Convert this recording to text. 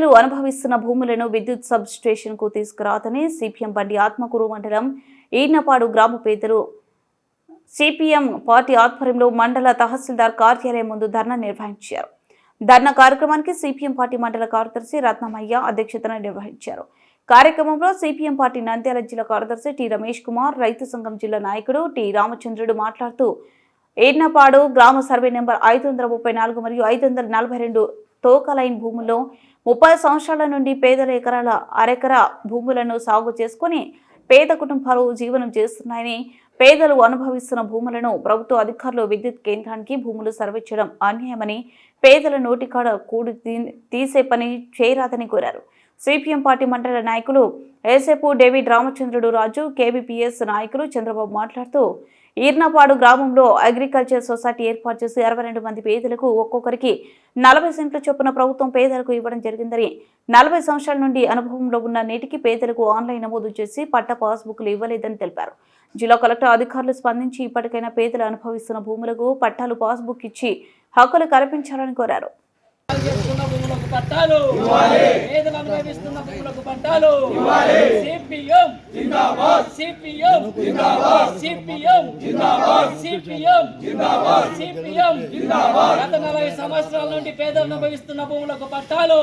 ప్రజలు అనుభవిస్తున్న భూములను విద్యుత్ సబ్ స్టేషన్కు సిపిఎం బండి ఆత్మకూరు మండలం ఈడ్నపాడు గ్రామ పేదలు సిపిఎం పార్టీ ఆధ్వర్యంలో మండల తహసీల్దార్ కార్యాలయం ముందు ధర్నా నిర్వహించారు. ధర్నా కార్యక్రమానికి సిపిఎం పార్టీ మండల కార్యదర్శి రత్నమయ్య అధ్యక్షతన నిర్వహించారు. కార్యక్రమంలో సిపిఎం పార్టీ నంద్యాల జిల్లా కార్యదర్శి టి రమేష్ కుమార్ రైతు సంఘం జిల్లా నాయకుడు టి రామచంద్రుడు మాట్లాడుతూ ఏడ్నపాడు గ్రామ సర్వే నెంబర్ ఐదు వందల ముప్పై నాలుగు మరియు ఐదు వందల నలభై రెండు తోకలైన్ భూముల్లో ముప్పై సంవత్సరాల నుండి పేదల ఎకరాల అరెకర భూములను సాగు చేసుకొని పేద కుటుంబాలు జీవనం చేస్తున్నాయని పేదలు అనుభవిస్తున్న భూములను ప్రభుత్వ అధికారులు విద్యుత్ కేంద్రానికి భూములు సర్వే చేయడం అన్యాయమని పేదల నోటికాడ కూడి తీ- తీసే పని చేయరాదని కోరారు. సిపిఎం పార్టీ మండల నాయకులు ఏసేపు డేవిడ్ రామచంద్రుడు రాజు కేబీపీఎస్ నాయకులు చంద్రబాబు మాట్లాడుతూ ఈర్నపాడు గ్రామంలో అగ్రికల్చర్ సొసైటీ ఏర్పాటు చేసి అరవై రెండు మంది పేదలకు ఒక్కొక్కరికి నలభై సెంట్ల చొప్పున ప్రభుత్వం పేదలకు ఇవ్వడం జరిగిందని నలభై సంవత్సరాల నుండి అనుభవంలో ఉన్న నేటికి పేదలకు ఆన్లైన్ నమోదు చేసి పట్ట పాస్బుక్లు ఇవ్వలేదని తెలిపారు. జిల్లా కలెక్టర్ అధికారులు స్పందించి ఇప్పటికైనా పేదలు అనుభవిస్తున్న భూములకు పట్టాలు పాస్బుక్ ఇచ్చి హక్కులు కల్పించాలని కోరారు. చేస్తున్న భూములకు పట్టాలు పేదలు అనుభవిస్తున్న భూములకు పట్టాలు. CPM CPM CPM CPM CPM గత నలభై సంవత్సరాల నుండి పేదలు అనుభవిస్తున్న భూములకు పట్టాలు.